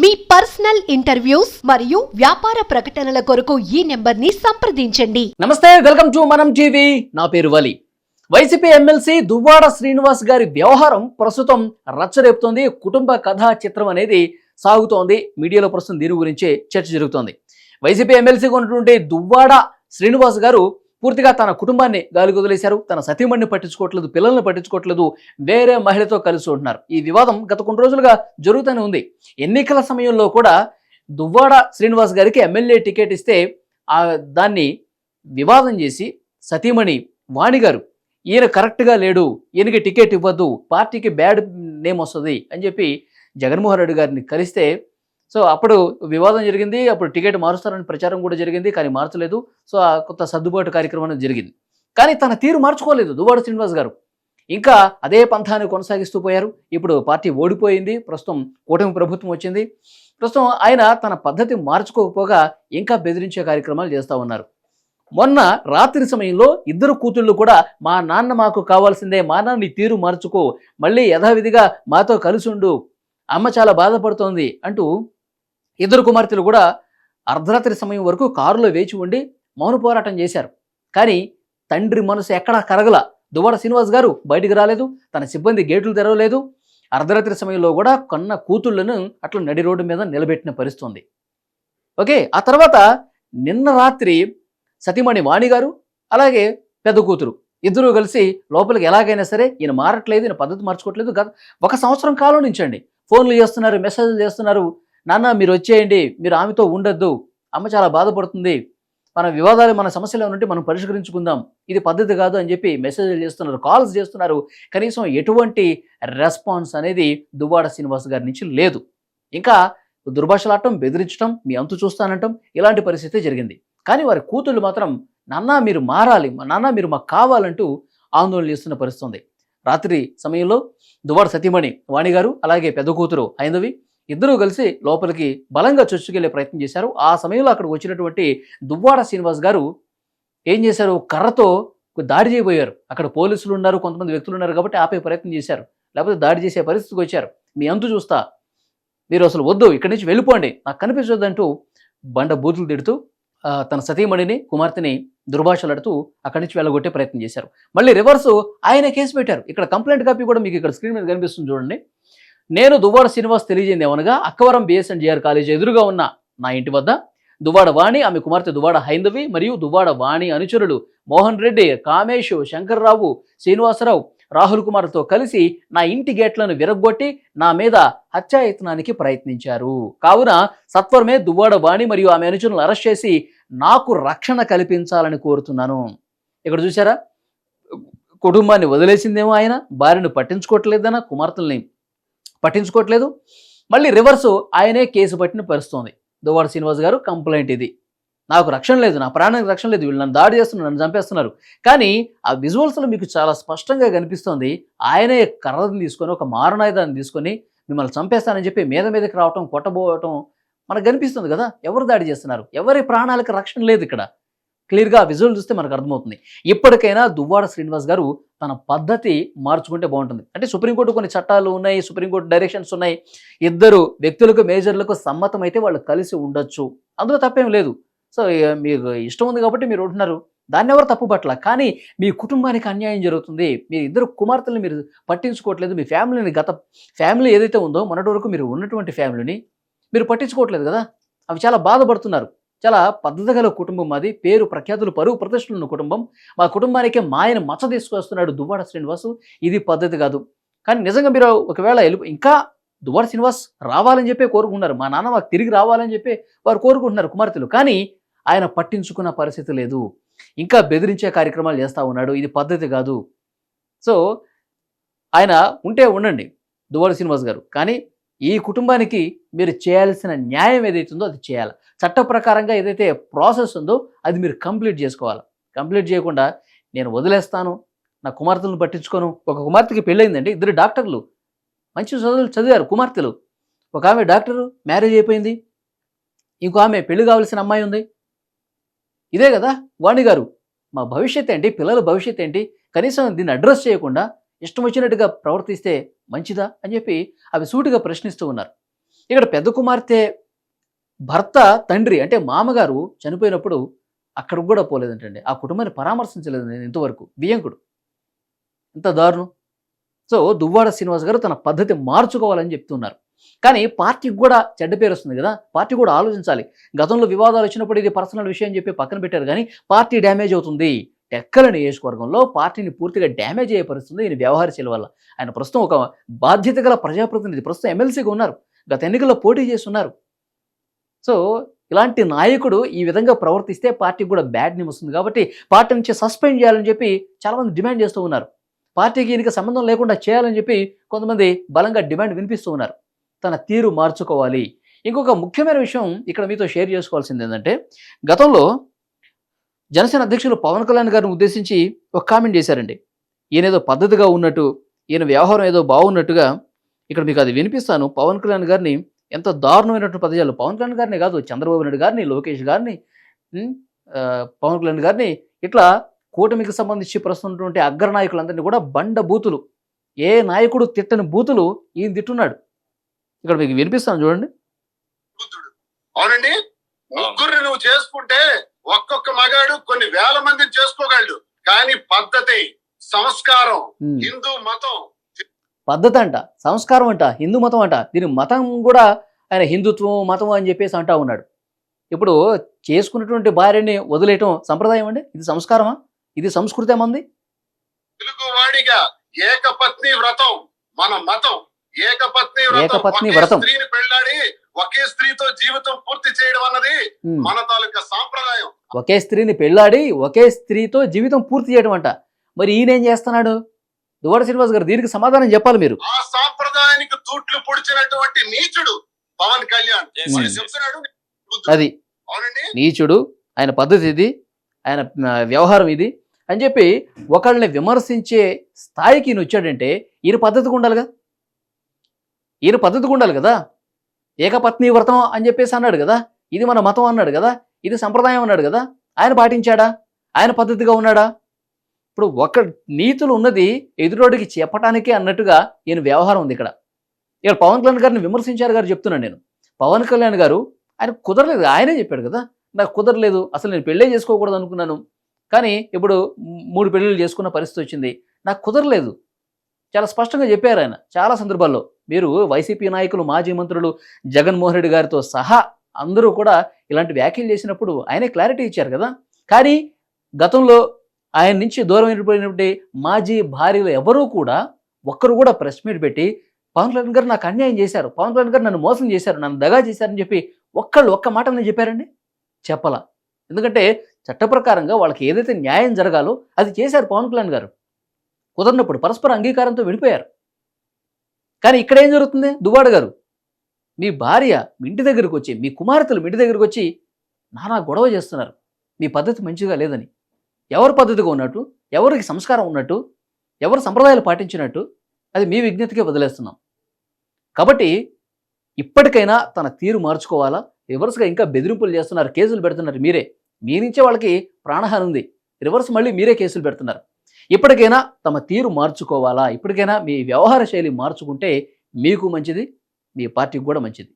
మీ personal interviews మరియు వ్యాపార ప్రకటనల కొరకు ఈ నెంబర్ని సంప్రదించండి. నమస్తే వెల్కమ్ టు మనం టీవీ. నా పేరు వలి. వైసీపీ ఎమ్మెల్సీ దువ్వాడ శ్రీనివాస్ గారి వ్యవహారం ప్రస్తుతం రచ్చరేపుతోంది. కుటుంబ కథా చిత్రం అనేది సాగుతోంది. మీడియాలో ప్రస్తుతం దీని గురించే చర్చ జరుగుతోంది. వైసీపీ ఎమ్మెల్సీగా ఉన్నటువంటి దువ్వాడ శ్రీనివాస్ గారు పూర్తిగా తన కుటుంబాన్ని గాలికి వదిలేశారు. తన సతీమణిని పట్టించుకోవట్లేదు పిల్లల్ని పట్టించుకోవట్లేదు. వేరే మహిళతో కలిసి ఉంటున్నారు. ఈ వివాదం గత కొన్ని రోజులుగా జరుగుతూనే ఉంది. ఎన్నికల సమయంలో కూడా దువ్వాడ శ్రీనివాస్ గారికి ఎమ్మెల్యే టికెట్ ఇస్తే దాన్ని వివాదం చేసి సతీమణి వాణి గారు ఈయన కరెక్ట్గా లేడు ఈయనకి టికెట్ ఇవ్వద్దు పార్టీకి బ్యాడ్ నేమ్ వస్తుంది అని చెప్పి జగన్మోహన్ రెడ్డి గారిని కలిస్తే సో అప్పుడు వివాదం జరిగింది అప్పుడు టికెట్ మారుస్తారని ప్రచారం కూడా జరిగింది కానీ మార్చలేదు. సో ఆ కొత్త సర్దుబాటు కార్యక్రమం అనేది జరిగింది. కానీ తన తీరు మార్చుకోలేదు దువ్వాడ శ్రీనివాస్ గారు. ఇంకా అదే పంథాన్ని కొనసాగిస్తూ పోయారు. ఇప్పుడు పార్టీ ఓడిపోయింది. ప్రస్తుతం కూటమి ప్రభుత్వం వచ్చింది. ప్రస్తుతం ఆయన తన పద్ధతి మార్చుకోకపోగా ఇంకా బెదిరించే కార్యక్రమాలు చేస్తూ ఉన్నారు. మొన్న రాత్రి సమయంలో ఇద్దరు కూతుళ్ళు కూడా మా నాన్న మాకు కావాల్సిందే. మా నాన్న తీరు మార్చుకో. మళ్ళీ యథావిధిగా మాతో కలిసి ఉండు. అమ్మ చాలా బాధపడుతోంది అంటూ ఇద్దరు కుమార్తెలు కూడా అర్ధరాత్రి సమయం వరకు కారులో వేచి ఉండి మౌన పోరాటం చేశారు. కానీ తండ్రి మనసు ఎక్కడా కరగల దువ్వాడ శ్రీనివాస్ గారు బయటికి రాలేదు తన సిబ్బంది గేట్లు తెరవలేదు. అర్ధరాత్రి సమయంలో కూడా కన్న కూతుళ్ళను అట్లా నడి రోడ్డు మీద నిలబెట్టిన పరిస్థితుంది. ఓకే ఆ తర్వాత నిన్న రాత్రి సతీమణి వాణి గారు అలాగే పెద్ద కూతురు ఇద్దరూ కలిసి లోపలికి ఎలాగైనా సరే ఈయన మారట్లేదు ఈయన పద్ధతి మార్చుకోవట్లేదు గత ఒక సంవత్సరం కాలం నుంచండి. ఫోన్లు చేస్తున్నారు మెసేజ్లు చేస్తున్నారు నాన్న మీరు వచ్చేయండి. మీరు ఆమెతో ఉండొద్దు. అమ్మ చాలా బాధపడుతుంది. మన వివాదాలు మన సమస్యలు ఉంటే మనం పరిష్కరించుకుందాం. ఇది పద్ధతి కాదు అని చెప్పి మెసేజ్లు చేస్తున్నారు కాల్స్ చేస్తున్నారు. కనీసం ఎటువంటి రెస్పాన్స్ అనేది దువ్వాడ శ్రీనివాస్ గారి నుంచి లేదు. ఇంకా దుర్భాషలాటం బెదిరించడం మీ అంతు చూస్తానంటం ఇలాంటి పరిస్థితి జరిగింది. కానీ వారి కూతుళ్ళు మాత్రం నాన్న మీరు మారాలి. మా నాన్న మీరు మాకు కావాలంటూ ఆందోళన చేస్తున్న పరిస్థితి ఉంది. రాత్రి సమయంలో దువ్వాడ సతీమణి వాణి గారు అలాగే పెద్ద కూతురు అయినవి ఇద్దరూ కలిసి లోపలికి బలంగా చొచ్చుకెళ్ళే ప్రయత్నం చేశారు. ఆ సమయంలో అక్కడికి వచ్చినటువంటి దువ్వాడ శ్రీనివాస్ గారు ఏం చేశారు? కర్రతో దాడి చేయబోయారు. అక్కడ పోలీసులు ఉన్నారు కొంతమంది వ్యక్తులు ఉన్నారు కాబట్టి ఆపే ప్రయత్నం చేశారు. లేకపోతే దాడి చేసే పరిస్థితికి వచ్చారు. మీ అంతు చూస్తా. మీరు అసలు వద్దు ఇక్కడి నుంచి వెళ్ళిపోండి. నాకు కనిపించొద్దంటూ బండ బూతులు తిడుతూ తన సతీమణిని కుమార్తెని దుర్భాషలాడుతూ అక్కడి నుంచి వెళ్ళగొట్టే ప్రయత్నం చేశారు. మళ్ళీ రివర్సు ఆయన కేసు పెట్టారు. ఇక్కడ కంప్లైంట్ కాపీ కూడా మీకు ఇక్కడ స్క్రీన్ మీద కనిపిస్తుంది చూడండి. నేను దువ్వాడ శ్రీనివాస్ తెలియజేయింది ఏమనగా అక్కవరం బిఎస్ఎన్ జిఆర్ కాలేజ్ ఎదురుగా ఉన్న నా ఇంటి వద్ద దువ్వాడ వాణి ఆమె కుమార్తె దువ్వాడ హైందవి మరియు దువ్వాడ వాణి అనుచరులు మోహన్ రెడ్డి కామేష్ శంకర్రావు శ్రీనివాసరావు రాహుల్ కుమార్తో కలిసి నా ఇంటి గేట్లను విరగ్గొట్టి నా మీద హత్యాయత్నానికి ప్రయత్నించారు. కావున సత్వరమే దువ్వాడ వాణి మరియు ఆమె అనుచరులను అరెస్ట్ చేసి నాకు రక్షణ కల్పించాలని కోరుతున్నాను. ఇక్కడ చూసారా కుటుంబాన్ని వదిలేసిందేమో ఆయన భార్యను పట్టించుకోవట్లేదన్న కుమార్తెల్ని పట్టించుకోవట్లేదు. మళ్ళీ రివర్సు ఆయనే కేసు పట్టిన పరుస్తుంది దువ్వాడ శ్రీనివాస్ గారు కంప్లైంట్ ఇది. నాకు రక్షణ లేదు నా ప్రాణానికి రక్షణ లేదు వీళ్ళు నన్ను దాడి చేస్తున్నారు నన్ను చంపేస్తున్నారు. కానీ ఆ విజువల్స్లో మీకు చాలా స్పష్టంగా కనిపిస్తుంది ఆయనే కర్రని తీసుకొని ఒక మారణాయుధాన్ని తీసుకొని మిమ్మల్ని చంపేస్తానని చెప్పి మీద మీదకి రావటం కొట్టబోవటం మనకు కనిపిస్తుంది కదా. ఎవరు దాడి చేస్తున్నారు? ఎవరి ప్రాణాలకు రక్షణ లేదు ఇక్కడ? క్లియర్గా విజువల్ చూస్తే మనకు అర్థమవుతుంది. ఇప్పటికైనా దువ్వాడ శ్రీనివాస్ గారు తన పద్ధతి మార్చుకుంటే బాగుంటుంది. అంటే సుప్రీంకోర్టు కొన్ని చట్టాలు ఉన్నాయి సుప్రీంకోర్టు డైరెక్షన్స్ ఉన్నాయి. ఇద్దరు వ్యక్తులకు మేజర్లకు సమ్మతం అయితే వాళ్ళు కలిసి ఉండొచ్చు. అందులో తప్పేం లేదు. సో మీకు ఇష్టం ఉంది కాబట్టి మీరు ఉంటున్నారు. దాన్ని ఎవరు తప్పుపట్ల కానీ మీ కుటుంబానికి అన్యాయం జరుగుతుంది. మీ ఇద్దరు కుమార్తెలను మీరు పట్టించుకోవట్లేదు. మీ ఫ్యామిలీని గత ఫ్యామిలీ ఏదైతే ఉందో మొన్నటి వరకు మీరు ఉన్నటువంటి ఫ్యామిలీని మీరు పట్టించుకోవట్లేదు కదా? అవి చాలా బాధపడుతున్నారు. చాలా పద్ధతి గల కుటుంబం మాది పేరు ప్రఖ్యాతులు పరువు ప్రతిష్టలు ఉన్న కుటుంబం. మా కుటుంబానికే మాయను మచ్చ తీసుకొస్తున్నాడు దువ్వాడ శ్రీనివాసు. ఇది పద్ధతి కాదు. కానీ నిజంగా మీరు ఒకవేళ వెళ్ళి ఇంకా దువ్వాడ శ్రీనివాస్ రావాలని చెప్పే కోరుకుంటున్నారు. మా నాన్న మాకు తిరిగి రావాలని చెప్పి వారు కోరుకుంటున్నారు కుమార్తెలు. కానీ ఆయన పట్టించుకున్న పరిస్థితి లేదు. ఇంకా బెదిరించే కార్యక్రమాలు చేస్తూ ఉన్నాడు. ఇది పద్ధతి కాదు. సో ఆయన ఉంటే ఉండండి దువ్వాడ శ్రీనివాస్ గారు. కానీ ఈ కుటుంబానికి మీరు చేయాల్సిన న్యాయం ఏదైతే ఉందో అది చేయాలి. చట్ట ప్రకారంగా ఏదైతే ప్రాసెస్ ఉందో అది మీరు కంప్లీట్ చేసుకోవాలి. కంప్లీట్ చేయకుండా నేను వదిలేస్తాను నా కుమార్తెలను పట్టించుకోను. ఒక కుమార్తెకి పెళ్ళయిందండి ఇద్దరు డాక్టర్లు. మంచి చదువులు చదివారు కుమార్తెలు. ఒక ఆమె డాక్టరు మ్యారేజ్ అయిపోయింది. ఇంకో ఆమె పెళ్ళి కావాల్సిన అమ్మాయి ఉంది. ఇదే కదా వాణి గారు మా భవిష్యత్ ఏంటి పిల్లల భవిష్యత్ ఏంటి కనీసం దీన్ని అడ్రస్ చేయకుండా ఇష్టం వచ్చినట్టుగా ప్రవర్తిస్తే మంచిదా అని చెప్పి అవి సూటిగా ప్రశ్నిస్తూ ఉన్నారు. ఇక్కడ పెద్ద కుమార్తె భర్త తండ్రి అంటే మామగారు చనిపోయినప్పుడు అక్కడికి కూడా పోలేదంటండి. ఆ కుటుంబాన్ని పరామర్శించలేదు నేను ఇంతవరకు. బియ్యంకుడు ఎంత దారుణం. సో దువ్వాడ శ్రీనివాస్ గారు తన పద్ధతి మార్చుకోవాలని చెప్తున్నారు. కానీ పార్టీకి కూడా చెడ్డ పేరు వస్తుంది కదా పార్టీ కూడా ఆలోచించాలి. గతంలో వివాదాలు వచ్చినప్పుడు ఇది పర్సనల్ విషయం చెప్పి పక్కన పెట్టారు కానీ పార్టీ డ్యామేజ్ అవుతుంది. టెక్కల నియోజకవర్గంలో పార్టీని పూర్తిగా డ్యామేజ్ అయ్యే పరిస్థితుంది ఈయన వ్యవహరించే వల్ల. ఆయన ప్రస్తుతం ఒక బాధ్యత గల ప్రజాప్రతినిధి. ప్రస్తుతం ఎమ్మెల్సీగా ఉన్నారు. గత ఎన్నికల్లో పోటీ చేస్తున్నారు. సో ఇలాంటి నాయకుడు ఈ విధంగా ప్రవర్తిస్తే పార్టీకి కూడా బ్యాడ్ నేమ్ వస్తుంది కాబట్టి పార్టీ నుంచి సస్పెండ్ చేయాలని చెప్పి చాలామంది డిమాండ్ చేస్తూ ఉన్నారు. పార్టీకి ఈయనకి సంబంధం లేకుండా చేయాలని చెప్పి కొంతమంది బలంగా డిమాండ్ వినిపిస్తూ ఉన్నారు. తన తీరు మార్చుకోవాలి. ఇంకొక ముఖ్యమైన విషయం ఇక్కడ మీతో షేర్ చేసుకోవాల్సింది ఏంటంటే గతంలో జనసేన అధ్యక్షులు పవన్ కళ్యాణ్ గారిని ఉద్దేశించి ఒక కామెంట్ చేశారండి. ఈయన ఏదో పద్ధతిగా ఉన్నట్టు ఈయన వ్యవహారం ఏదో బాగున్నట్టుగా ఇక్కడ మీకు అది వినిపిస్తాను. పవన్ కళ్యాణ్ గారిని ఎంత దారుణమైనటువంటి పదజాలు. పవన్ కళ్యాణ్ గారిని కాదు చంద్రబాబు నాయుడు గారిని లోకేష్ గారిని పవన్ కళ్యాణ్ గారిని ఇట్లా కూటమికి సంబంధించి ప్రస్తున్నటువంటి అగ్రనాయకులందరినీ కూడా బండ బూతులు ఏ నాయకుడు తిట్టని బూతులు ఈయన తిట్టున్నాడు. ఇక్కడ మీకు వినిపిస్తాను చూడండి. అవునండి. ముగ్గురు నువ్వు చేసుకుంటే ఒక్కొక్క మగాడు కొన్ని వేల మందిని చేసుకోగలడు. కానీ పద్ధతి సంస్కారం. హిందూ మతం పద్ధతి అంట సంస్కారం అంట హిందూ మతం అంట. దీని మతం కూడా ఆయన హిందుత్వం మతం అని చెప్పేసి అంటా ఉన్నాడు. ఇప్పుడు చేసుకున్నటువంటి భార్యని వదిలేయటం సంప్రదాయం అండి? ఇది సంస్కారమా? ఇది సంస్కృతి ఏమంది తెలుగు వాడిగా ఏకపత్ని వ్రతం మన మతం. ఏకపత్ని వ్రతం. ఏకపత్ని వ్రతం. స్త్రీని పెళ్ళాడి ఒకే స్త్రీతో జీవితం పూర్తి చేయడం అన్నది. మన తాలూకా సాంప్రదాయం. ఒకే స్త్రీని పెళ్ళాడి ఒకే స్త్రీతో జీవితం పూర్తి చేయడం అంట మరి ఈయన ఏం చేస్తున్నాడు? దువాడ శ్రీనివాస్ గారు దీనికి సమాధానం చెప్పాలి మీరు. ఆ సాంప్రదాయానికి తూట్లు పొడిచినటువంటి నీచుడు పవన్ కళ్యాణ్. చెప్తున్నాడు. అది. అవునండి? నీచుడు ఆయన పద్ధతి ఇది ఆయన వ్యవహారం ఇది. అని చెప్పి ఒకళ్ళని విమర్శించే స్థాయికి ఈయన వచ్చాడంటే ఈయన పద్ధతిగా ఉండాలిగా? ఈయన పద్ధతిగా ఉండాలి కదా? ఏకపత్ని వ్రతం అని చెప్పేసి అన్నాడు కదా? ఇది మన మతం అన్నాడు కదా? ఇది సంప్రదాయం అన్నాడు కదా? ఆయన పాటించాడా? ఆయన పద్ధతిగా ఉన్నాడా? ఇప్పుడు ఒక నీతులు ఉన్నది ఎదురోడికి చెప్పటానికే అన్నట్టుగా ఈయన వ్యవహారం ఉంది ఇక్కడ. ఇక్కడ పవన్ కళ్యాణ్ గారిని విమర్శించారు గారు చెప్తున్నాను నేను. పవన్ కళ్యాణ్ గారు ఆయన కుదరలేదు ఆయనే చెప్పాడు కదా? నాకు కుదరలేదు అసలు నేను పెళ్ళే చేసుకోకూడదు అనుకున్నాను కానీ ఇప్పుడు మూడు పెళ్ళిళ్ళు చేసుకున్న పరిస్థితి వచ్చింది. నాకు కుదరలేదు. చాలా స్పష్టంగా చెప్పారు ఆయన. చాలా సందర్భాల్లో మీరు వైసీపీ నాయకులు మాజీ మంత్రులు జగన్మోహన్ రెడ్డి గారితో సహా అందరూ కూడా ఇలాంటి వ్యాఖ్యలు చేసినప్పుడు ఆయనే క్లారిటీ ఇచ్చారు కదా. కానీ గతంలో ఆయన నుంచి దూరం అయిపోయినటువంటి మాజీ భార్యలు ఎవరూ కూడా ఒక్కరు కూడా ప్రెస్ మీట్ పెట్టి పవన్ కళ్యాణ్ గారు నాకు అన్యాయం చేశారు పవన్ కళ్యాణ్ గారు నన్ను మోసం చేశారు నన్ను దగా చేశారని చెప్పి ఒక్కళ్ళు ఒక్క మాట నేను చెప్పారండి? చెప్పాల. ఎందుకంటే చట్ట ప్రకారంగా వాళ్ళకి ఏదైతే న్యాయం జరగాలో అది చేశారు పవన్ కళ్యాణ్ గారు. కుదరినప్పుడు పరస్పర అంగీకారంతో విడిపోయారు కానీ ఇక్కడ ఏం జరుగుతుంది? దువ్వాడ గారు మీ భార్య మీ ఇంటి దగ్గరకు వచ్చి మీ కుమార్తెలు మీ ఇంటి దగ్గరకు వచ్చి నానా గొడవ చేస్తున్నారు. మీ పద్ధతి మంచిగా లేదని. ఎవరు పద్ధతిగా ఉన్నట్టు? ఎవరికి సంస్కారం ఉన్నట్టు? ఎవరు సంప్రదాయాలు పాటించినట్టు? అది మీ విజ్ఞతకే వదిలేస్తున్నాం. కాబట్టి ఇప్పటికైనా తన తీరు మార్చుకోవాలా? రివర్స్గా ఇంకా బెదిరింపులు చేస్తున్నారు కేసులు పెడుతున్నారు మీరే. మీ నుంచే వాళ్ళకి ప్రాణహాని ఉంది. రివర్స్ మళ్ళీ మీరే కేసులు పెడుతున్నారు. ఇప్పటికైనా తమ తీరు మార్చుకోవాలా? ఇప్పటికైనా మీ వ్యవహార శైలి మార్చుకుంటే మీకు మంచిది మీ పార్టీకి కూడా మంచిది.